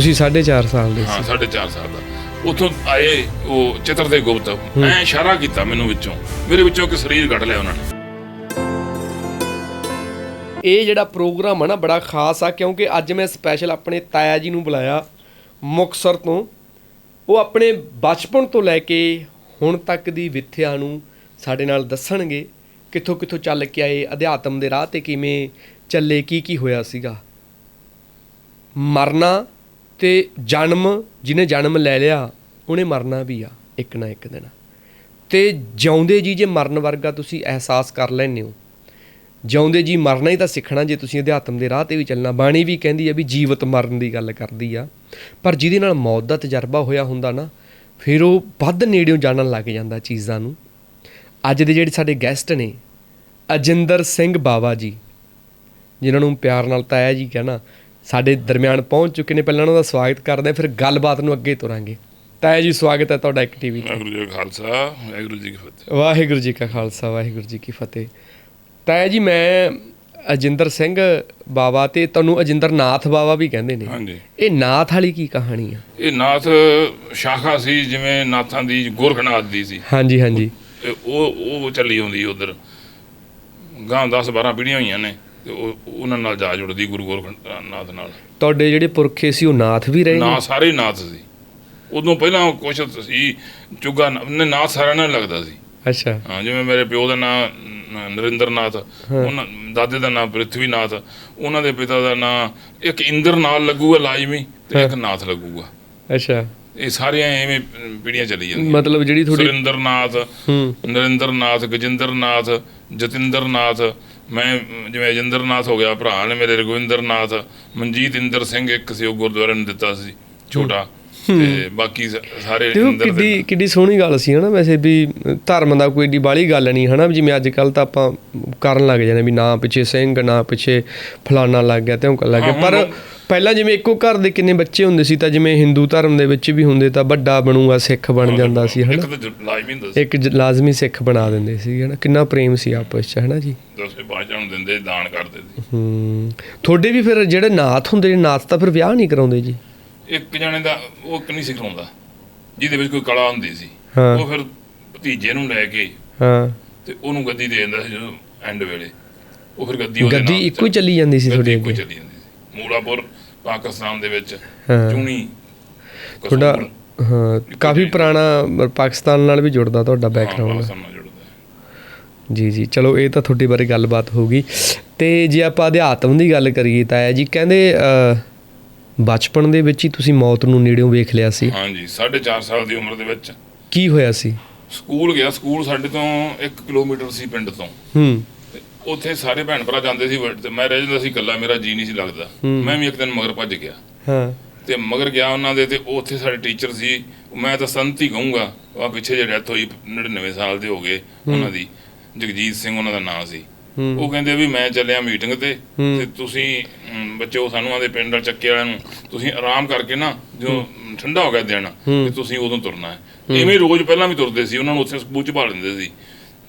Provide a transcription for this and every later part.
ਤੁਸੀਂ 4.5 ਸਾਲ ਦੇ ਹਾਂ ਸੀ। 4.5 ਸਾਲ ਦਾ। ਉਥੋਂ ਆਏ ਉਹ ਚਿੱਤਰ ਦੇ ਗੁਪਤ ਐ ਇਸ਼ਾਰਾ ਕੀਤਾ ਮੈਨੂੰ ਵਿੱਚੋਂ। ਮੇਰੇ ਵਿੱਚੋਂ ਇੱਕ ਸਰੀਰ ਕੱਢ ਲਿਆ ਉਹਨਾਂ ਨੇ। ਇਹ ਜਿਹੜਾ ਪ੍ਰੋਗਰਾਮ ਹੈ ਨਾ ਬੜਾ ਖਾਸ ਆ ਕਿਉਂਕਿ ਅੱਜ ਮੈਂ ਸਪੈਸ਼ਲ ਆਪਣੇ ਤਾਇਆ ਜੀ ਨੂੰ ਬੁਲਾਇਆ ਮੁਕਸਰ ਤੋਂ। ਉਹ ਆਪਣੇ ਬਚਪਨ ਤੋਂ ਲੈ ਕੇ ਹੁਣ ਤੱਕ ਦੀ ਵਿਥਿਆ ਨੂੰ ਸਾਡੇ ਨਾਲ ਦੱਸਣਗੇ ਕਿੱਥੋਂ ਕਿੱਥੋਂ ਚੱਲ ਕੇ ਆਏ ਅਧਿਆਤਮ ਦੇ ਰਾਹ ਤੇ ਕਿਵੇਂ ਚੱਲੇ ਕੀ ਕੀ ਹੋਇਆ ਸੀਗਾ। ਮਰਨਾ ਤੇ ਜਨਮ, ਜਿਹਨੇ ਜਨਮ ਲੈ ਲਿਆ, ਉਹਨੇ ਮਰਨਾ ਵੀ ਆ, ਇੱਕ ਨਾ ਇੱਕ ਦਿਨ। ਤੇ ਜਿਉਂਦੇ ਜੀ ਜੇ ਮਰਨ ਵਰਗਾ ਤੁਸੀਂ ਅਹਿਸਾਸ ਕਰ ਲੈਂਦੇ ਹੋ। ਜਿਉਂਦੇ ਜੀ ਮਰਨਾ ਹੀ ਤਾਂ ਸਿੱਖਣਾ, ਜੇ ਤੁਸੀਂ ਅਧਿਆਤਮ ਦੇ ਰਾਹ ਤੇ ਵੀ ਚੱਲਣਾ। ਬਾਣੀ ਵੀ ਕਹਿੰਦੀ ਆ ਵੀ ਜੀਵਤ ਮਰਨ ਦੀ ਗੱਲ ਕਰਦੀ ਆ। ਪਰ ਜਿਹਦੇ ਨਾਲ ਮੌਤ ਦਾ ਤਜਰਬਾ ਹੋਇਆ ਹੁੰਦਾ ਨਾ, ਫਿਰ ਉਹ ਵੱਧ ਨੇੜਿਓਂ ਜਾਣਨ ਲੱਗ ਜਾਂਦਾ ਚੀਜ਼ਾਂ ਨੂੰ। ਅੱਜ ਦੇ ਜਿਹੜੇ ਸਾਡੇ ਗੈਸਟ ਨੇ, ਅਜਿੰਦਰ ਸਿੰਘ ਬਾਵਾ ਜੀ, ਜਿਨ੍ਹਾਂ ਨੂੰ ਪਿਆਰ ਨਾਲ ਤਾਇਆ ਜੀ ਕਹਿਣਾ ਸਾਡੇ ਦਰਮਿਆਨ ਪਹੁੰਚ ਚੁੱਕੇ ਨੇ ਪਹਿਲਾਂ ਉਹਨਾਂ ਦਾ ਸਵਾਗਤ ਕਰਦੇ ਫਿਰ ਗੱਲਬਾਤ ਨੂੰ ਅੱਗੇ ਤੋਰਾਂਗੇ। ਤਾਇਆ ਜੀ ਸਵਾਗਤ ਹੈ ਤੁਹਾਡਾ ਇੱਕ ਟੀਵੀ ਤੇ। ਵਾਹਿਗੁਰੂ ਜੀ ਕਾ ਖਾਲਸਾ ਵਾਹਿਗੁਰੂ ਜੀ ਕੀ ਫਤਿਹ। ਵਾਹਿਗੁਰੂ ਜੀ ਕਾ ਖਾਲਸਾ ਵਾਹਿਗੁਰੂ ਜੀ ਕੀ ਫਤਿਹ। ਤਾਇਆ ਜੀ ਮੈਂ ਅਜਿੰਦਰ ਸਿੰਘ ਬਾਵਾ ਤੇ ਤੁਹਾਨੂੰ ਅਜਿੰਦਰ ਨਾਥ ਬਾਵਾ ਵੀ ਕਹਿੰਦੇ ਨੇ। ਹਾਂਜੀ। ਇਹ ਨਾਥ ਵਾਲੀ ਕੀ ਕਹਾਣੀ ਆ? ਇਹ ਨਾਥ ਸ਼ਾਖਾ ਸੀ ਜਿਵੇਂ ਨਾਥਾਂ ਦੀ ਗੋਰਖਨਾਥ ਦੀ ਸੀ। ਹਾਂਜੀ ਹਾਂਜੀ। ਉਹ ਉਹ ਚੱਲੀ ਆਉਂਦੀ ਉਧਰ। ਗਾਂ 10 12 ਪੀੜ੍ਹੀਆਂ ਹੋਈਆਂ ਨੇ। ਤੇ ਉਹ ਉਹਨਾਂ ਨਾਲ ਜਾ ਜੁੜਦੀ ਗੁਰੂ ਗੋਰਖਨਾਥ ਨਾਲ। ਤੁਹਾਡੇ ਜਿਹੜੇ ਪੁਰਖੇ ਸੀ ਉਹ ਨਾਥ ਵੀ ਰਹੇ ਨਾ? ਸਾਰੇ ਨਾਥ ਸੀ। ਉਦੋਂ ਪਹਿਲਾਂ ਕੁਛ ਸੀ ਚੁੱਗਾ ਨਾ- ਨੇ ਨਾਥ ਸਾਰਿਆਂ ਨਾਲ ਲੱਗਦਾ ਸੀ। ਅੱਛਾ। ਹਾਂ ਜਿਵੇਂ ਮੇਰੇ ਪਿਓ ਦਾ ਨਾਂ ਨਰਿੰਦਰ ਨਾਥ ਉਹਨਾਂ ਦਾਦੇ ਦਾ ਨਾਂ ਪ੍ਰਿਥਵੀ ਨਾਥ ਉਹਨਾਂ ਦੇ ਪਿਤਾ ਦਾ ਨਾਂ ਇੱਕ ਇੰਦਰ ਨਾਲ ਲੱਗੂਗਾ ਲਾਜ਼ਮੀ ਤੇ ਇੱਕ ਨਾਥ ਲੱਗੂਗਾ। ਅੱਛਾ। ਇਹ ਸਾਰੀਆਂ ਐਵੇਂ ਅਮ, ਪੀੜ੍ਹੀਆਂ ਚੱਲੀ ਜਾਂਦੀਆਂ ਮਤਲਬ ਜਿਹੜੀ ਤੁਹਾਡੀ ਸੁਰਿੰਦਰ ਨਾਥ ਹੂੰ ਨਰਿੰਦਰ ਮੈਂ ਜਿਵੇਂ ਅਜਿੰਦਰ ਨਾਥ ਹੋ ਗਿਆ ਭਰਾ ਨੇ ਮੇਰੇ ਰਗਵਿੰਦਰ ਨਾਥ ਮਨਜੀਤ ਇੰਦਰ ਸਿੰਘ ਇੱਕ ਸੀ ਉਹ ਗੁਰਦੁਆਰੇ ਨੂੰ ਦਿੱਤਾ ਸੀ ਛੋਟਾ। ਤੇ ਬਾਕੀ ਸਾਰੇ ਇੰਦਰ ਦੇ ਕਿੱਡੀ ਕਿੱਡੀ ਸੋਹਣੀ ਗੱਲ ਸੀ ਹਨਾ ਵੈਸੇ ਵੀ ਧਰਮ ਦਾ ਕੋਈ ਏਡੀ ਬਾਲੀ ਗੱਲ ਨਹੀਂ ਹਨਾ ਜਿਵੇਂ ਅੱਜ ਕੱਲ ਤਾਂ ਆਪਾਂ ਕਰਨ ਲੱਗ ਜਾਂਦੇ ਵੀ ਨਾ ਪਿੱਛੇ ਸਿੰਘ ਨਾ ਪਿੱਛੇ ਫਲਾਨਾ ਲੱਗ ਗਿਆ ਤੇ ਉਹ ਲੱਗ ਗਿਆ। ਪਰ ਪਹਿਲਾਂ ਜਿਵੇਂ ਇੱਕੋ ਘਰ ਦੇ ਕਿੰਨੇ ਬੱਚੇ ਹੁੰਦੇ ਸੀ ਤਾਂ ਜਿਵੇਂ ਹਿੰਦੂ ਧਰਮ ਦੇ ਵਿੱਚ ਵੀ ਹੁੰਦੇ ਤਾਂ ਵੱਡਾ ਬਣੂਗਾ ਸਿੱਖ ਬਣ ਜਾਂਦਾ ਸੀ ਇੱਕ ਹਨਾ ਤਾਂ ਜ- ਲਾਜ਼ਮੀ ਹੁੰਦਾ ਸੀ। ਇੱਕ ਲਾਜ਼ਮੀ ਸਿੱਖ ਬਣਾ ਦਿੰਦੇ ਸੀ ਹਨਾ? ਕਿੰਨਾ ਪ੍ਰੇਮ ਸੀ ਆਪਸ ਚ ਹਨਾ ਜੀ? ਦਸਵੇਂ ਪਾਤਸ਼ਾਹ ਨੂੰ ਦਿੰਦੇ ਦਾਨ ਕਰਦੇ ਸੀ ਹੂੰ। ਤੁਹਾਡੇ ਵੀ ਫਿਰ ਜਿਹੜੇ ਨਾਥ ਹੁੰਦੇ ਨੇ ਨਾਥ ਤਾਂ ਫਿਰ ਵਿਆਹ ਨਹੀਂ ਕਰਾਉਂਦੇ ਜੀ? ਇੱਕ ਜਣੇ ਦਾ ਉਹ ਇੱਕ ਨਹੀਂ ਸਿਖਾਉਂਦਾ ਜਿਹਦੇ ਵਿੱਚ ਕੋਈ ਕਲਾ ਹੁੰਦੀ ਸੀ। ਉਹ ਫਿਰ ਭਤੀਜੇ ਨੂੰ ਲੈ ਕੇ ਹਾਂ। ਤੇ ਉਹਨੂੰ ਗੱਦੀ ਦੇ ਦਿੰਦਾ ਸੀ ਜਦੋਂ ਐਂਡ ਵੇਲੇ। ਉਹ ਫਿਰ ਗੱਦੀ ਉਹਦੇ ਗੱਦੀ ਨਾਲ ਇੱਕੋ ਹੀ ਚੱਲੀ ਜਾਂਦੀ ਸੀ ਗੱਦੀ ਤੁਹਾਡੇ ਇੱਕੋ ਹੀ ਅੱਗੇ? ਚੱਲੀ ਜਾਂਦੀ ਸੀ। ਮੂਲਾਪੁਰ ਪਾਕਿਸਤਾਨ ਦੇ ਵਿੱਚ। ਚੂਣੀ ਤੁਹਾਡਾ ਹਾਂ ਕਾਫੀ ਪੁਰਾਣਾ ਪਾਕਿਸਤਾਨ ਨਾਲ ਵੀ ਜੁੜਦਾ ਤੁਹਾਡਾ ਬੈਕਗ੍ਰਾਉਂਡ। ਜੀ ਜੀ ਚਲੋ ਇਹ ਤਾਂ ਤੁਹਾਡੇ ਬਾਰੇ ਗੱਲਬਾਤ ਹੋਊਗੀ ਤੇ ਜੇ ਆਪਾਂ ਅਧਿਆਤਮ ਦੀ ਗੱਲ ਕਰੀਏ ਤਾਂ ਹੈ ਜੀ ਕਹਿੰਦੇ ਬਚਪਨ ਦੇ ਵਿੱਚ ਹੀ ਤੁਸੀਂ ਮੌਤ ਨੂੰ ਨੇੜਿਓਂ ਵੇਖ ਲਿਆ ਸੀ। ਹਾਂਜੀ 4.5 ਸਾਲ ਦੀ ਉਮਰ ਦੇ ਵਿੱਚ। ਕੀ ਹੋਇਆ ਸੀ? ਸਕੂਲ ਗਿਆ ਸਕੂਲ ਸਾਡੇ ਤੋਂ 1 ਕਿਲੋਮੀਟਰ ਸੀ ਪਿੰਡ ਤੋਂ। ਹੂੰ। ਉੱਥੇ ਸਾਰੇ ਭੈਣ ਭਰਾ ਜਾਂਦੇ ਸੀ ਤੇ ਮੈਂ ਰਹਿ ਜਾਂਦਾ ਸੀ ਇਕੱਲਾ ਮੇਰਾ ਜੀ ਨਹੀਂ ਸੀ ਲੱਗਦਾ। ਮੈਂ ਵੀ ਇੱਕ ਦਿਨ ਮਗਰ ਭੱਜ ਗਿਆ। ਹਾਂ। ਤੇ ਮਗਰ ਗਿਆ ਉਹਨਾਂ ਦੇ ਤੇ ਉੱਥੇ ਸਾਡੇ ਟੀਚਰ ਸੀ। ਮੈਂ ਤਾਂ ਸੰਤ ਹੀ ਕਹੂੰਗਾ ਆ ਪਿੱਛੇ ਜੇ ਡੈਥ ਹੋਈ 99 ਸਾਲ ਦੇ ਹੋ ਗਏ ਉਹਨਾਂ ਦੀ ਜਗਜੀਤ ਸਿੰਘ ਉਹਨਾਂ ਦਾ ਨਾਂ ਸੀ। ਉਹ ਕਹਿੰਦੇ ਵੀ ਮੈਂ ਚੱਲਿਆ ਮੀਟਿੰਗ ਤੇ। ਤੇ ਤੁਸੀਂ ਅਮ, ਬੱਚਿਓ ਸਾਨੂੰ ਆਦੇ ਪਿੰਡ ਵਾਲੇ ਚੱਕੇ ਵਾਲਿਆਂ ਨੂੰ ਤੁਸੀਂ ਆਰਾਮ ਕਰਕੇ ਨਾ ਜਦੋਂ ਠੰਡਾ ਹੋ ਗਿਆ ਦਿਨ ਤੇ ਤੁਸੀਂ ਉਦੋਂ ਤੁਰਨਾ ਹੈ। ਇਵੇਂ ਰੋਜ਼ ਪਹਿਲਾਂ ਵੀ ਤੁਰਦੇ ਸੀ ਉਹਨਾਂ ਨੂੰ ਉੱਥੇ ਸਕੂਲ ਚ ਭਾਲ ਦਿੰਦੇ ਸੀ।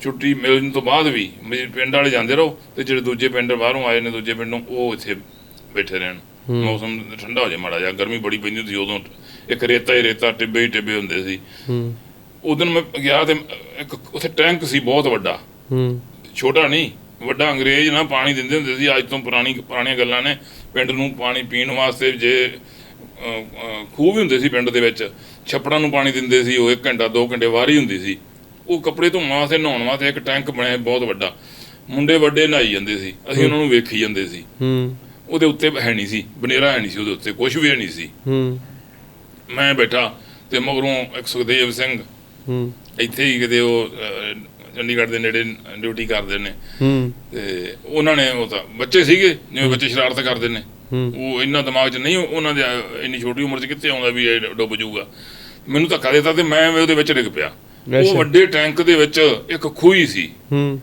ਛੁੱਟੀ ਮਿਲਣ ਤੋਂ ਬਾਅਦ ਵੀ ਵੀ ਪਿੰਡ ਵਾਲੇ ਜਾਂਦੇ ਰਹੋ ਤੇ ਜਿਹੜੇ ਦੂਜੇ ਪਿੰਡ ਬਾਹਰੋਂ ਆਏ ਨੇ ਦੂਜੇ ਪਿੰਡੋਂ ਉਹ ਇੱਥੇ ਬੈਠੇ ਰਹਿਣ। ਮੌਸਮ ਠੰਡਾ ਹੋ ਜਾਏ ਮਾੜਾ ਜਿਹਾ ਗਰਮੀ ਬੜੀ ਪੈਂਦੀ ਸੀ ਉਦੋਂ। ਇੱਕ ਰੇਤਾ ਹੀ ਰੇਤਾ ਟਿੱਬੇ ਹੀ ਟਿੱਬੇ ਹੁੰਦੇ ਸੀ। ਹੂੰ। ਉਦੋਂ ਮੈਂ ਗਿਆ ਤੇ ਇੱਕ ਉੱਥੇ ਟੈਂਕ ਸੀ ਬਹੁਤ ਵੱਡਾ। ਹੂੰ। ਛੋਟਾ ਨਹੀਂ ਵੱਡਾ ਅੰਗਰੇਜ਼ ਨਾ ਪਾਣੀ ਦਿੰਦੇ ਹੁੰਦੇ ਸੀ ਅੱਜ ਤੋਂ ਪੁਰਾਣੀ ਪੁਰਾਣੀਆਂ ਗੱਲਾਂ ਨੇ। ਪਿੰਡ ਨੂੰ ਪਾਣੀ ਪੀਣ ਵਾਸਤੇ ਜੇ ਖੂਹ ਵੀ ਹੁੰਦੇ ਸੀ ਪਿੰਡ ਦੇ ਵਿੱਚ। ਛੱਪੜਾਂ ਨੂੰ ਪਾਣੀ ਦਿੰਦੇ ਸੀ ਉਹ 1 ਘੰਟਾ 2 ਘੰਟੇ ਵਾਰੀ ਹੁੰਦੀ ਸੀ। ਉਹ ਕੱਪੜੇ ਧੋਣ ਵਾਸਤੇ ਨਹਾਉਣ ਵਾਸਤੇ ਇੱਕ ਟੈਂਕ ਬਣਿਆ ਬਹੁਤ ਵੱਡਾ। ਮੁੰਡੇ ਵੱਡੇ ਨਹਾਈ ਜਾਂਦੇ ਸੀ। ਅਸੀਂ ਉਹਨਾਂ ਨੂੰ ਵੇਖੀ ਜਾਂਦੇ ਸੀ। ਹੂੰ। ਉਹਦੇ ਉੱਤੇ ਹੈ ਨਹੀਂ ਸੀ ਬਨੇਰਾ ਹੈ ਨਹੀਂ ਸੀ ਉਹਦੇ ਉੱਤੇ ਕੁਝ ਵੀ ਹੈ ਨਹੀਂ ਸੀ। ਹੂੰ। ਮੈਂ ਬੈਠਾ ਤੇ ਮਗਰੋਂ ਇੱਕ ਸੁਖਦੇਵ ਸਿੰਘ ਹੂੰ। ਇੱਥੇ ਹੀ ਕਿਤੇ ਉਹ ਚੰਡੀਗੜ੍ਹ ਦੇ ਨੇੜੇ ਡਿਊਟੀ ਕਰਦੇ ਨੇ। ਹੂੰ। ਤੇ ਉਹਨਾਂ ਨੇ ਉਹ ਤਾਂ ਬੱਚੇ ਸੀਗੇ ਜਿਵੇਂ ਬੱਚੇ ਸ਼ਰਾਰਤ ਕਰਦੇ ਨੇ। ਉਹ ਇੰਨਾ ਦਿਮਾਗ 'ਚ ਨਹੀਂ ਉਹਨਾਂ ਦੇ ਇੰਨੀ ਛੋਟੀ ਉਮਰ 'ਚ ਕਿੱਥੇ ਆਉਂਦਾ ਵੀ ਇਹ ਡੁੱਬ ਜਾਊਗਾ। ਮੈਨੂੰ ਧੱਕਾ ਦਿੱਤਾ ਤੇ ਮੈਂ ਉਹਦੇ ਵਿੱਚ ਡਿੱਗ ਪਿਆ। ਉਹ। ਵੱਡੇ ਟੈਂਕ ਦੇ ਵਿੱਚ ਇੱਕ ਖੂਹੀ ਸੀ। ਹੂੰ।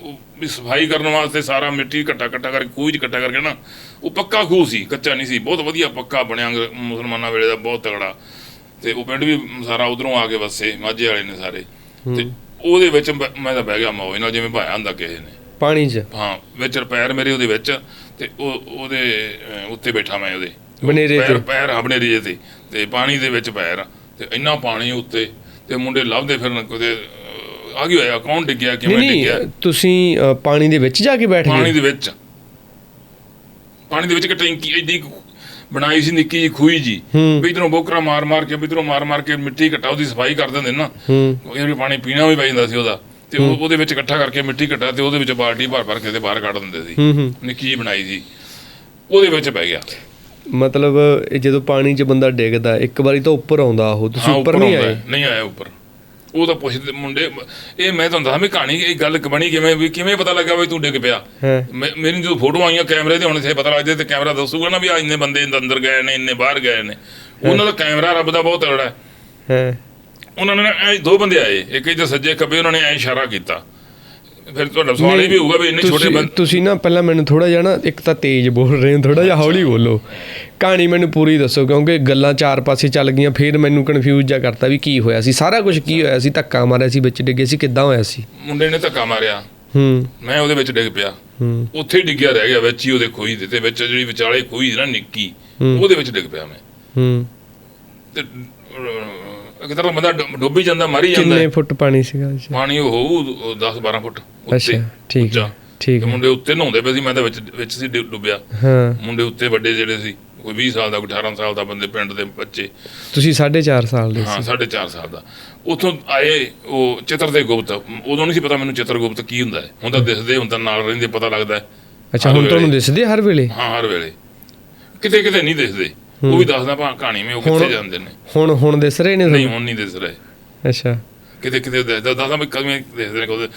ਉਹ ਵੀ ਸਫ਼ਾਈ ਕਰਨ ਵਾਸਤੇ ਸਾਰਾ ਮਿੱਟੀ ਇਕੱਠਾ ਇਕੱਠਾ ਕਰਕੇ ਖੂਹ 'ਚ ਇਕੱਠਾ ਕਰਕੇ ਨਾ ਉਹ ਪੱਕਾ ਖੂਹ ਸੀ ਕੱਚਾ ਨਹੀਂ ਸੀ। ਬਹੁਤ ਵਧੀਆ ਪੱਕਾ ਬਣਿਆ ਮੁਸਲਮਾਨਾਂ ਵੇਲੇ ਦਾ ਬਹੁਤ ਤਗੜਾ ਤੇ ਉਹ ਪਿੰਡ ਵੀ ਸਾਰਾ ਉਧਰੋਂ ਆ ਕੇ ਵਸੇ ਮਾਝੇ ਵਾਲੇ ਨੇ ਸਾਰੇ। ਤੇ ਉਹਦੇ ਵਿੱਚ ਮੈਂ ਤਾਂ ਬਹਿ ਗਿਆ ਮੌਜ ਨਾਲ ਜਿਵੇਂ ਭਾਇਆ ਹੁੰਦਾ ਕਿਸੇ ਨੇ। ਪਾਣੀ 'ਚ? ਹਾਂ ਵਿੱਚ ਪੈਰ ਮੇਰੇ ਉਹਦੇ ਵਿੱਚ ਤੇ ਉਹ ਉਹਦੇ ਉੱਤੇ ਬੈਠਾ ਮੈਂ ਉਹਦੇ। ਬਨੇਰੇ ਤੇ? ਪੈਰ ਆ ਬਨੇਰੇ ਤੇ। ਤੇ ਪਾਣੀ ਦੇ ਵਿੱਚ ਪੈਰ ਤੇ ਇੰਨਾ ਪਾਣੀ ਉੱਤੇ ਤੇ ਮੁੰਡੇ ਲੱਭਦੇ ਫਿਰਨ ਕਦੇ ਆ ਕੀ ਹੋਇਆ? ਕੌਣ ਡਿੱਗਿਆ? ਕਿਵੇਂ ਡਿੱਗਿਆ? ਤੁਸੀਂ ਪਾਣੀ ਦੇ ਵਿੱਚ ਜਾ ਕੇ ਬੈਠ ਪਾਣੀ ਗਏ? ਦੇ ਵਿੱਚ। ਪਾਣੀ ਦੇ ਵਿੱਚ ਇੱਕ ਟੈਂਕੀ ਐਡੀ ਕੁ ਬਣਾਈ ਸੀ ਨਿੱਕੀ ਜੀ ਖੂਹੀ ਜੀ। ਵੀ ਇਧਰੋਂ ਬੋਕਰਾ ਮਾਰ ਮਾਰ ਕੇ ਇਧਰੋਂ ਮਾਰ ਮਾਰ ਕੇ ਮਿੱਟੀ ਘਟਾ ਉਹਦੀ ਸਫ਼ਾਈ ਕਰ ਦਿੰਦੇ ਨਾ ਇਹ ਵੀ ਪਾਣੀ ਪੀਣਾ ਵੀ ਪੈ ਜਾਂਦਾ ਸੀ ਉਹਦਾ। ਤੇ ਉਹ- ਉਹਦੇ ਵਿੱਚ ਇਕੱਠਾ ਕਰਕੇ ਮਿੱਟੀ ਘਟਾ ਤੇ ਉਹਦੇ ਵਿੱਚ ਬਾਲਟੀ ਭਰ ਭਰ ਕੇ ਤੇ ਬਾਹਰ ਕੱਢ ਦਿੰਦੇ ਸੀ। ਨਿੱਕੀ ਜੀ ਬਣਾਈ ਸੀ। ਉਹਦੇ ਵਿੱਚ ਪੈ ਗਿਆ। ਮਤਲਬ ਇਹ ਜਦੋਂ ਪਾਣੀ 'ਚ ਬੰਦਾ ਡਿੱਗਦਾ ਇੱਕ ਵਾਰੀ ਤਾਂ ਉੱਪਰ ਆਉਂਦਾ ਉਹ ਤੁਸੀਂ ਉੱਪਰ ਨਹੀਂ ਆਏ? ਨਹੀਂ ਆਇਆ ਉੱਪਰ। ਉਹ ਤਾਂ ਪੁੱਛਦੇ ਮੁੰਡੇ ਇਹ ਮੈਂ ਤੁਹਾਨੂੰ ਦੱਸਾਂ ਵੀ ਕਹਾਣੀ ਇਹ ਗੱਲ ਬਣੀ ਕਿਵੇਂ ਵੀ ਕਿਵੇਂ ਪਤਾ ਲੱਗਾ ਵੀ ਤੂੰ ਡਿੱਗ ਪਿਆ? ਮੇਰੀ ਜਦੋਂ ਫੋਟੋ ਆਈਆਂ ਕੈਮਰੇ ਤੇ ਹੁਣ ਇੱਥੇ ਪਤਾ ਲੱਗਦਾ ਤੇ ਕੈਮਰਾ ਦੱਸੂਗਾ ਨਾ ਵੀ ਆ ਇੰਨੇ ਬੰਦੇ ਅੰਦਰ ਗਏ ਨੇ ਇੰਨੇ ਬਾਹਰ ਗਏ ਨੇ। ਉਹਨਾਂ ਦਾ ਕੈਮਰਾ ਰੱਬ ਦਾ ਬਹੁਤ ਤਗੜਾ ਹੈ। ਹਾਂ। ਉਹਨਾਂ ਨੇ ਦੋ ਬੰਦੇ ਆਏ ਇੱਕ ਇੱਧਰ ਸੱਜੇ ਖੱਬੇ ਉਹਨਾਂ ਨੇ ਐ ਇਸ਼ਾਰਾ ਕੀਤਾ। ਫਿਰ ਤੁਹਾਡਾ ਸਵਾਲ ਇਹ ਵੀ ਹੋਊਗਾ ਵੀ ਇੰਨੇ ਛੋਟੇ ਬੰਦੇ ਤੁਸੀਂ ਨਾ ਪਹਿਲਾਂ ਮੈਨੂੰ ਥੋੜਾ ਜਿਹਾ ਨਾ ਇੱਕ ਤਾਂ ਤੇਜ਼ ਬੋਲ ਰਹੇ ਹੋ ਥੋੜਾ ਜਿਹਾ ਹੌਲੀ ਬੋਲੋ। ਕਹਾਣੀ ਮੈਨੂੰ ਪੂਰੀ ਦੱਸੋ ਕਿਉਂਕਿ ਗੱਲਾਂ ਚਾਰ ਪਾਸੇ ਚੱਲ ਗਈਆਂ ਫਿਰ ਮੈਨੂੰ ਕਨਫਿਊਜ਼ ਜਾ ਕਰਤਾ ਵੀ ਕੀ ਹੋਇਆ ਸੀ। ਸਾਰਾ ਕੁਝ ਕੀ ਹੋਇਆ ਸੀ? ਧੱਕਾ ਮਾਰਿਆ ਸੀ ਵਿੱਚ ਡਿੱਗੇ ਸੀ ਕਿੱਦਾਂ ਹੋਇਆ ਸੀ? ਮੁੰਡੇ ਨੇ ਧੱਕਾ ਮਾਰਿਆ। ਹੂੰ। ਮੈਂ ਉਹਦੇ ਵਿੱਚ ਡਿੱਗ ਪਿਆ। ਹੂੰ। ਉੱਥੇ ਡਿੱਗਿਆ ਰਹਿ ਗਿਆ ਵਿੱਚ ਹੀ ਉਹਦੇ ਖੋਈ ਦੇ ਤੇ ਵਿੱਚ ਜਿਹੜੀ ਵਿਚਾਲੇ ਖੋਈ ਨਾ ਨਿੱਕੀ। ਉਹਦੇ ਵਿੱਚ ਡਿੱਗ ਪਿਆ ਮੈਂ। ਹੂੰ। ਤੇ ਕਿਤੇ ਬੰਦਾ ਡੁੱਬ- ਹੀ ਜਾਂਦਾ ਮਰ ਹੀ ਜਾਂਦਾ ਕਿੰਨੇ ਹੈ। ਫੁੱਟ ਪਾਣੀ ਸੀਗਾ ਅੱਛਾ ਪਾਣੀ ਉਹ ਹੋਊ 10 12 ਫੁੱਟ ਉੱਤੇ ਅੱਛਾ ਠੀਕ। ਹੈ ਠੀਕ ਹੈ। ਮੁੰਡੇ ਉੱਤੇ ਨਹਾਉਂਦੇ ਪਏ ਸੀ ਮੈਂ ਤਾਂ ਵਿੱਚ ਵਿੱਚ ਸੀ ਡੁੱਬਿਆ। ਹਾਂ। ਮੁੰਡੇ ਉੱਤੇ ਵੱਡੇ ਜਿਹੜੇ ਸੀ ਕੋਈ 20 ਸਾਲ ਦਾ ਕੋਈ 18 ਸਾਲ ਦਾ ਬੰਦੇ ਪਿੰਡ ਦੇ ਬੱਚੇ। ਤੁਸੀਂ 4.5 ਸਾਲ ਦੇ ਹਾਂ ਸੀ। 4.5 ਸਾਲ ਦਾ। ਉੱਥੋਂ ਆਏ ਉਹ ਚਿੱਤਰ ਦੇ ਗੁਪਤ ਉਦੋਂ ਨਹੀਂ ਸੀ ਪਤਾ ਮੈਨੂੰ ਚਿੱਤਰ ਗੁਪਤ ਕੀ ਹੁੰਦਾ ਹੈ। ਹੁਣ ਤਾਂ ਦਿਸਦੇ ਹੁਣ ਤਾਂ ਨਾਲ ਰਹਿੰਦੇ ਪਤਾ ਲੱਗਦਾ ਹੈ। ਅੱਛਾ ਹੁਣ ਤੁਹਾਨੂੰ। ਦਿਸਦੇ ਹਰ ਵੇਲੇ? ਹਾਂ ਹਰ ਵੇਲੇ। ਕਿਤੇ ਕਿਤੇ ਨਹੀਂ ਦਿਸਦੇ। ਉਹ ਵੀ ਦੱਸਦਾ ਭਾ ਕਹਾਣੀ ਮੈਂ ਉਹ ਕਿੱਥੇ ਜਾਂਦੇ ਨੇ। ਹੁਣ ਹੁਣ ਦਿਸ ਰਹੇ ਨੇ ਨਹੀਂ ਹੁਣ ਨਹੀਂ ਦਿਸ ਰਹੇ। ਅੱਛਾ। ਕਿਤੇ ਕਿਤੇ ਦੱਸਦਾ ਦੱਸਦਾ ਵੀ ਕਦੇ ਦੇਖਦੇ ਨੇ ਕਦੇ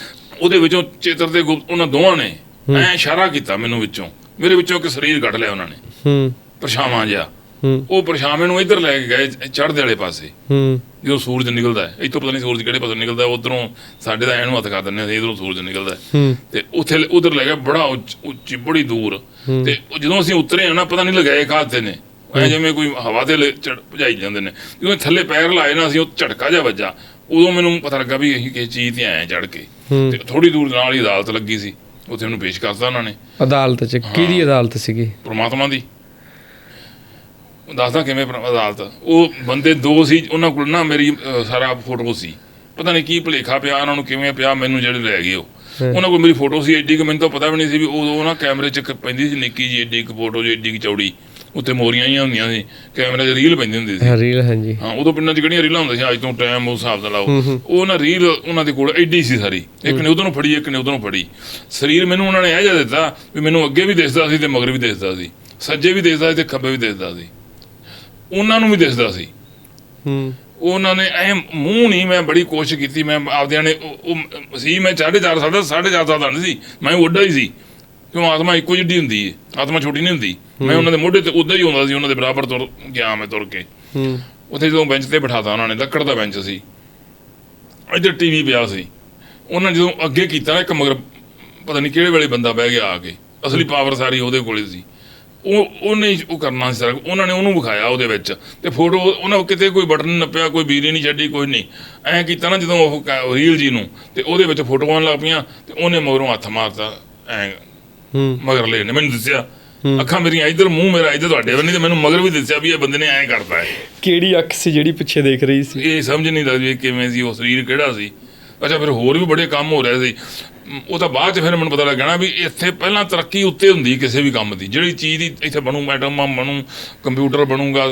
ਉਹਦੇ ਵਿੱਚੋਂ ਚਿੱਤਰ ਦੇ ਗੁਪਤ ਉਹਨਾਂ ਦੋਵਾਂ ਨੇ ਐ ਇਸ਼ਾਰਾ ਕੀਤਾ ਮੈਨੂੰ ਵਿੱਚੋਂ। ਮੇਰੇ ਵਿੱਚੋਂ ਇੱਕ ਸਰੀਰ ਕੱਢ ਲਿਆ ਉਹਨਾਂ ਨੇ। ਹੂੰ। ਪਰਛਾਵਾਂ ਜਿਹਾ। ਹੂੰ। ਉਹ ਪਰਛਾਵੇਂ ਨੂੰ ਇੱਧਰ ਲੈ ਕੇ ਗਏ ਚੜ੍ਹਦੇ ਵਾਲੇ ਪਾਸੇ। ਹੂੰ। ਜਦੋਂ ਸੂਰਜ ਨਿਕਲਦਾ ਹੈ। ਇੱਥੋਂ ਪਤਾ ਨਹੀਂ ਸੂਰਜ ਕਿਹੜੇ ਪਾਸੇ ਨਿਕਲਦਾ ਉਧਰੋਂ ਸਾਡੇ ਦਾ ਐਨੂੰ ਹੱਥ ਕਰ ਦਿੰਦੇ ਅਸੀਂ ਇਧਰੋਂ ਸੂਰਜ ਨਿਕਲਦਾ ਹੈ। ਹੂੰ। ਤੇ ਉੱਥੇ ਉਧਰ ਲੈ ਗਿਆ ਬੜਾ ਉੱਚ- ਬੜੀ ਦੂਰ। ਤੇ ਜਦੋਂ ਅਸੀਂ ਉਤਰੇ ਆ ਨਾ ਪਤਾ ਨਹੀਂ ਲਗਾਏ ਖਾਤੇ ਨੇ। ਐ ਜਿਵੇਂ ਕੋਈ ਹਵਾ ਦੇ ਭਜਾਈ ਜਾਂਦੇ ਨੇ ਜਦੋਂ ਥੱਲੇ ਪੈਰ ਲਾਏ ਨਾ ਅਸੀਂ ਉਹ ਝਟਕਾ ਜਿਹਾ ਵੱਜਾ। ਉਦੋਂ ਮੈਨੂੰ ਪਤਾ ਲੱਗਾ ਵੀ ਅਸੀਂ ਕਿਸੇ ਚੀਜ਼ ਤੇ ਆਏ ਚੜ ਕੇ। ਤੇ ਥੋੜੀ ਦੂਰ ਨਾਲ ਹੀ ਅਦਾਲਤ ਲੱਗੀ ਸੀ। ਉੱਥੇ ਉਹਨੂੰ ਪੇਸ਼ ਕਰਤਾ ਉਹਨਾਂ ਨੇ। ਅਦਾਲਤ ਚ? ਕਿਹਦੀ ਅਦਾਲਤ ਸੀਗੀ? ਪ੍ਰਮਾਤਮਾ ਦੀ। ਉਹ ਦੱਸਦਾ ਕਿਵੇਂ ਅਦਾਲਤ। ਉਹ ਬੰਦੇ ਦੋ ਸੀ ਉਹਨਾਂ ਕੋਲ ਨਾ ਮੇਰੀ ਸਾਰਾ ਫੋਟੋ ਸੀ। ਪਤਾ ਨਹੀਂ ਕੀ ਭੁਲੇਖਾ ਪਿਆ ਉਹਨਾਂ ਨੂੰ ਕਿਵੇਂ ਪਿਆ ਮੈਨੂੰ ਜਿਹੜੇ ਲੈ ਗਏ ਉਹ। ਉਹਨਾਂ ਕੋਲ ਮੇਰੀ ਫੋਟੋ ਸੀ ਐਡੀ ਕਿ ਮੈਨੂੰ ਤਾਂ ਪਤਾ ਵੀ ਨਹੀਂ ਸੀ ਵੀ ਉਦੋਂ ਨਾ ਕੈਮਰੇ 'ਚ ਪੈਂਦੀ ਸੀ ਨਿੱਕੀ ਜੀ ਐਡੀ ਇੱਕ ਫੋਟੋ ਜੀ ਐਡੀ ਕੁ ਚੌੜੀ। ਉੱਤੇ ਮੋਰੀਆਂ ਹੀ ਹੁੰਦੀਆਂ ਸੀ ਕੈਮਰੇ 'ਚ ਰੀਲ ਪੈਂਦੀ ਹੁੰਦੀ ਸੀ। ਰੀਲ ਹਾਂਜੀ। ਹਾਂ ਉਦੋਂ ਪਿੰਡਾਂ 'ਚ ਕਿਹੜੀਆਂ ਰੀਲਾਂ ਹੁੰਦੀਆਂ ਸੀ ਅੱਜ ਤੋਂ ਟਾਈਮ ਉਸ ਹਿਸਾਬ ਦਾ ਲਾਓ। ਉਹ ਨਾ ਰੀਲ ਉਹਨਾਂ ਦੇ ਕੋਲ ਐਡੀ ਸੀ ਸਾਰੀ। ਇੱਕ ਨੇ ਉਧਰੋਂ ਫੜੀ ਇੱਕ ਨੇ ਉਧਰੋਂ ਫੜੀ। ਸਰੀਰ ਮੈਨੂੰ ਉਹਨਾਂ ਨੇ ਇਹ ਜਿਹਾ ਦਿੱਤਾ ਵੀ ਮੈਨੂੰ ਅੱਗੇ ਵੀ ਦਿਸਦਾ ਸੀ ਤੇ ਮਗਰ ਵੀ ਦਿਸਦਾ ਸੀ। ਸੱਜੇ ਵੀ ਦਿਸਦਾ ਸੀ ਤੇ ਖੱਬੇ ਵੀ ਦਿਸਦਾ ਸੀ। ਉਹਨਾਂ ਨੂੰ ਵੀ ਦਿਸਦਾ ਸੀ। ਹੂੰ। ਉਹਨਾਂ ਨੇ ਐ ਮੂੰਹ ਨਹੀਂ ਮੈਂ ਬੜੀ ਕੋਸ਼ਿਸ਼ ਕੀਤੀ ਮੈਂ ਆਪਦਿਆਂ ਨੇ ਉਹ- ਸੀ ਮੈਂ 4.5 ਸਾਲ ਦਾ 4.5 ਸਾਲ ਦਾ ਨਹੀਂ ਸੀ ਮੈਂ ਉੱਡਾ ਹੀ ਸੀ। ਕਿਉਂ ਆਤਮਾ ਇੱਕੋ ਜਿਹੀ ਹੁੰਦੀ ਹੈ? ਆਤਮਾ ਛੋਟੀ ਨਹੀਂ ਹੁੰਦੀ। ਮੈਂ ਉਹਨਾਂ ਦੇ ਮੋਢੇ ਤੇ ਉੱਦਾਂ ਹੀ ਹੁੰਦਾ ਸੀ ਉਹਨਾਂ ਦੇ ਬਰਾਬਰ ਤੁਰ ਗਿਆ ਮੈਂ ਤੁਰ ਕੇ। ਹੂੰ। ਉੱਥੇ ਜਦੋਂ ਬੈਂਚ ਤੇ ਬਿਠਾਤਾ ਉਹਨਾਂ ਨੇ ਲੱਕੜ ਦਾ ਬੈਂਚ ਸੀ। ਇੱਧਰ ਟੀਵੀ ਪਿਆ ਸੀ। ਉਹਨਾਂ ਜਦੋਂ ਅੱਗੇ ਕੀਤਾ ਨਾ ਇੱਕ ਮਗਰ ਪਤਾ ਨਹੀਂ ਕਿਹੜੇ ਵੇਲੇ ਬੰਦਾ ਬਹਿ ਗਿਆ ਆ ਕੇ। ਅਸਲੀ ਪਾਵਰ ਸਾਰੀ ਉਹਦੇ ਕੋਲੇ ਸੀ। ਉਹ ਉਹਨੇ ਉਹ ਕਰਨਾ ਸੀ ਸਾਰਾ ਉਹਨਾਂ ਨੇ ਉਹਨੂੰ ਵਿਖਾਇਆ ਉਹਦੇ ਵਿੱਚ। ਤੇ ਫੋਟੋ ਉਹਨਾਂ ਕਿਤੇ ਕੋਈ ਬਟਨ ਨੱਪਿਆ ਕੋਈ ਬੀਰੀ ਨਹੀਂ ਛੱਡੀ ਕੋਈ ਨਹੀਂ। ਐਂ ਕੀਤਾ ਨਾ ਜਦੋਂ ਉਹ ਰੀਲ ਜੀ ਨੂੰ ਤੇ ਉਹਦੇ ਵਿੱਚ ਫੋਟੋਆਂ ਲੱਗ ਪਈਆਂ ਤੇ ਉਹਨੇ ਮਗਰੋਂ ਹੱਥ ਮਾਰਤਾ ਐਂ ਮਗਰ ਲੈ ਨੇ ਮੈਨੂੰ ਦੱਸਿਆ ਅੱਖਾਂ ਮੇਰੀਆਂ ਇੱਧਰ ਮੂੰਹ ਮੇਰਾ ਇੱਧਰ ਤੁਹਾਡੇ ਵੱਲ ਨਹੀਂ ਤੇ ਮੈਨੂੰ ਮਗਰ ਵੀ ਦੱਸਿਆ ਵੀ ਇਹ ਬੰਦੇ ਨੇ ਐਂ ਕਰਤਾ ਹੈ ਕਿਹੜੀ ਅੱਖ ਸੀ ਜਿਹੜੀ ਪਿੱਛੇ ਦੇਖ ਰਹੀ ਸੀ? ਇਹ ਸਮਝ ਨਹੀਂ ਲੱਗਦੀ ਕਿਵੇਂ ਸੀ ਉਹ ਸਰੀਰ ਕਿਹੜਾ ਸੀ। ਅੱਛਾ ਫਿਰ ਹੋਰ ਵੀ ਬੜੇ ਕੰਮ ਹੋ ਰਹੇ ਸੀ। ਉਹ ਤਾਂ ਬਾਅਦ ਚ ਫਿਰ ਮੈਨੂੰ ਪਤਾ ਲੱਗਣਾ ਵੀ ਇੱਥੇ ਪਹਿਲਾਂ ਤਰੱਕੀ ਉੱਤੇ ਹੁੰਦੀ ਕਿਸੇ ਵੀ ਕੰਮ ਦੀ। ਜਿਹੜੀ ਚੀਜ਼ ਦੀ ਇੱਥੇ ਬਣੂ ਮੈਟਮ ਬਣੂ ਕੰਪਿਊਟਰ ਬਣੂਗਾ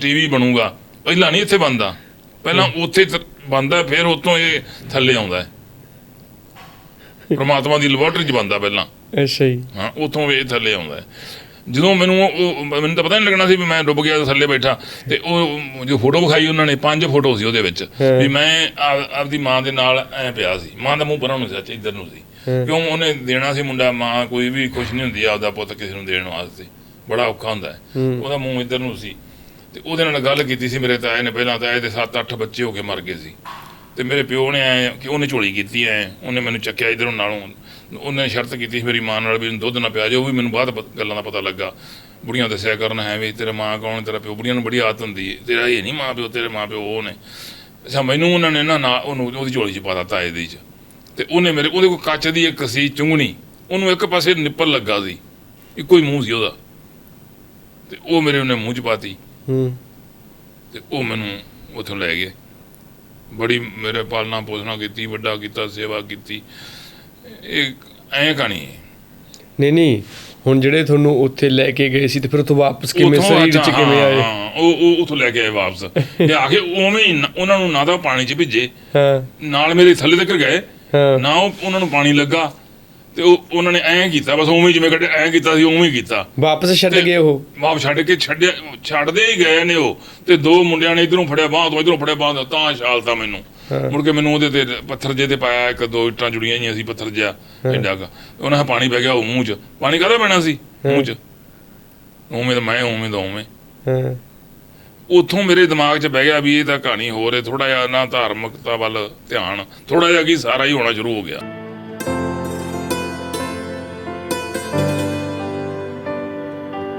ਟੀਵੀ ਬਣੂਗਾ ਪਹਿਲਾਂ ਨਹੀਂ ਇੱਥੇ ਬਣਦਾ। ਪਹਿਲਾਂ ਉੱਥੇ ਬਣਦਾ ਫਿਰ ਉਤੋਂ ਇਹ ਥੱਲੇ ਆਉਂਦਾ ਹੈ। ਪ੍ਰਮਾਤਮਾ ਦੀ ਲੈਬੋਰਟਰੀ 'ਚ ਬਣਦਾ ਪਹਿਲਾਂ। ਅੱਛਾ ਜੀ। ਹਾਂ ਉਥੋਂ ਇਹ ਥੱਲੇ ਆਉਂਦਾ। ਜਦੋਂ ਮੈਨੂੰ ਉਹ ਮੈਨੂੰ ਤਾਂ ਪਤਾ ਨਹੀਂ ਲੱਗਣਾ ਸੀ ਵੀ ਮੈਂ ਡੁੱਬ ਗਿਆ ਥੱਲੇ ਬੈਠਾ। ਤੇ ਉਹ ਜੋ ਫੋਟੋ ਵਿਖਾਈ ਉਹਨਾਂ ਨੇ ਪੰਜ ਫੋਟੋ ਸੀ ਉਹਦੇ ਵਿੱਚ। ਹਾਂ। ਵੀ ਮੈਂ ਆਪ- ਆਪਦੀ ਮਾਂ ਦੇ ਨਾਲ ਐ ਪਿਆ ਸੀ। ਮਾਂ ਦਾ ਮੂੰਹ ਪਰਾਂ ਨੂੰ ਸੀ ਸੱਚ ਇੱਧਰ ਨੂੰ ਸੀ। ਹਾਂ। ਕਿਉਂ ਉਹਨੇ ਦੇਣਾ ਸੀ ਮੁੰਡਾ? ਮਾਂ ਕੋਈ ਵੀ ਕੁਝ ਨਹੀਂ ਹੁੰਦੀ ਆਪਦਾ ਪੁੱਤ ਕਿਸੇ ਨੂੰ ਦੇਣ ਵਾਸਤੇ। ਬੜਾ ਔਖਾ ਹੁੰਦਾ ਹੈ। ਹੂੰ। ਉਹਦਾ ਮੂੰਹ ਇੱਧਰ ਨੂੰ ਸੀ। ਤੇ ਉਹਦੇ ਨਾਲ ਗੱਲ ਕੀਤੀ ਸੀ ਮੇਰੇ ਤਾਏ ਨੇ। ਪਹਿਲਾਂ ਤਾਏ ਦੇ 7-8 ਬੱਚੇ ਹੋ ਕੇ ਮਰ ਗਏ ਸੀ। ਤੇ ਮੇਰੇ ਪਿਓ ਨੇ ਐ ਕਿ ਉਹਨੇ ਝੋਲੀ ਕੀਤੀ ਐ। ਉਹਨੇ ਮੈਨੂੰ ਚੱਕਿਆ ਇਧਰੋਂ ਨਾਲੋਂ। ਉਹਨੇ ਸ਼ਰਤ ਕੀਤੀ ਸੀ ਮੇਰੀ ਮਾਂ ਨਾਲ ਵੀ ਦੁੱਧ ਨਾ ਪਿਆ ਜਾਓ ਉਹ ਵੀ ਮੈਨੂੰ ਬਾਅਦ ਪ- ਗੱਲਾਂ ਦਾ ਪਤਾ ਲੱਗਾ। ਬੁੜੀਆਂ ਦੱਸਿਆ ਕਰਨ ਹੈ ਵੀ ਤੇਰੇ ਮਾਂ ਕੌਣ ਤੇਰਾ ਪਿਓ। ਬੁੜੀਆਂ ਨੂੰ ਬੜੀ ਆਦਤ ਹੁੰਦੀ ਹੈ ਤੇਰਾ ਇਹ ਨਹੀਂ ਮਾਂ ਪਿਓ ਤੇਰੇ ਮਾਂ ਪਿਓ ਉਹ ਨੇ। ਅੱਛਾ ਮੈਨੂੰ ਉਹਨਾਂ ਨੇ ਨਾ ਨਾ ਉਹਨੂੰ ਉਹਦੀ ਝੋਲੀ 'ਚ ਪਾ ਦਿੱਤਾ ਤਾਏ ਦੀ 'ਚ। ਤੇ ਉਹਨੇ ਮੇਰੇ ਉਹਦੇ ਕੋਲ ਕੱਚ ਦੀ ਇੱਕ ਸੀ ਚੁੰਗਣੀ। ਉਹਨੂੰ ਇੱਕ ਪਾਸੇ ਨਿੱਪਲ ਲੱਗਾ ਸੀ। ਇੱਕੋ ਹੀ ਮੂੰਹ ਸੀ ਉਹਦਾ। ਤੇ ਉਹ ਮੇਰੇ ਉਹਨੇ ਮੂੰਹ ਚ ਪਾਤੀ। ਹੂੰ। ਤੇ ਉਹ ਮੈਨੂੰ ਉੱਥੋਂ ਲੈ ਗਏ। ਬੜੀ ਮੇਰੇ ਪਾਲਣਾ ਪੋਸਣਾ ਕੀਤੀ ਵੱਡਾ ਕੀਤਾ ਸੇਵਾ ਕੀਤੀ। ਇਹ ਐਂ ਕਹਾਣੀ ਹੈ। ਨਹੀਂ ਨਹੀਂ ਹੁਣ ਜਿਹੜੇ ਤੁਹਾਨੂੰ ਉੱਥੇ ਲੈ ਕੇ ਗਏ ਸੀ ਤੇ ਫਿਰ ਉੱਥੋਂ ਵਾਪਸ ਕਿਵੇਂ ਸਰੀਰ ਚ ਕਿਵੇਂ ਆਏ? ਉਹ ਉਹ ਉੱਥੋਂ ਲੈ ਕੇ ਆਏ ਵਾਪਸ। ਤੇ ਆ ਕੇ ਉਵੇਂ ਹੀ ਉਹਨਾਂ ਨੂੰ ਨਾ ਤਾਂ ਪਾਣੀ 'ਚ ਭਿੱਜੇ ਹਾਂ। ਨਾਲ ਮੇਰੇ ਥੱਲੇ ਤੱਕ ਗਏ ਹਾਂ। ਨਾ ਉਹ ਉਹਨਾਂ ਨੂੰ ਪਾਣੀ ਲੱਗਾ ਤੇ ਉਹ ਉਹਨਾਂ ਨੇ ਐਂ ਕੀਤਾ ਬਸ ਉਵੇਂ ਜਿਵੇਂ ਕੱਢਿਆ ਐਂ ਕੀਤਾ ਸੀ ਉਵੇਂ ਹੀ ਕੀਤਾ। ਵਾਪਸ ਛੱਡ ਗਏ ਉਹ? ਵਾਪ ਛੱਡ ਕੇ ਛੱਡਿਆ ਛੱਡਦੇ ਹੀ ਗਏ ਨੇ ਉਹ। ਤੇ ਦੋ ਮੁੰਡਿਆਂ ਨੇ ਇਧਰੋਂ ਫੜਿਆ ਬਾਹ ਤੋਂ ਇਧਰੋਂ ਫੜਿਆ ਬਾਹ ਤੋਂ ਤਾਂ ਛਾਲਤਾ ਮੈਨੂੰ। ਮੁੜ ਕੇ ਮੈਨੂੰ ਉਹਦੇ ਤੇ ਪੱਥਰ ਜੇ ਤੇ ਪਾਇਆ ਇੱਕ ਦੋ ਇੱਟਾਂ ਜੁੜੀਆਂ ਹੋਈਆਂ ਸੀ ਪੱਥਰ ਜਿਹਾ ਐਡਾ ਕੁ ਉਹਨਾਂ ਦਾ ਪਾਣੀ ਪੈ ਗਿਆ ਉਹ ਮੂੰਹ 'ਚ। ਪਾਣੀ ਕਾਹਦਾ ਪੈਣਾ ਸੀ? ਮੂੰਹ 'ਚ। ਉਵੇਂ ਤਾਂ ਮੈਂ ਉਵੇਂ ਦਾ ਉਵੇਂ। ਹਾਂ। ਉੱਥੋਂ ਮੇਰੇ ਦਿਮਾਗ 'ਚ ਬਹਿ ਗਿਆ ਵੀ ਇਹ ਤਾਂ ਕਹਾਣੀ ਹੋਰ ਹੈ ਥੋੜਾ ਜਿਹਾ ਨਾ ਧਾਰਮਿਕਤਾ ਵੱਲ ਧਿਆਨ ਥੋੜਾ ਜਿਹਾ ਕੀ ਸਾਰਾ ਹੀ ਹੋਣਾ ਸ਼ੁਰੂ ਹੋ ਗਿਆ।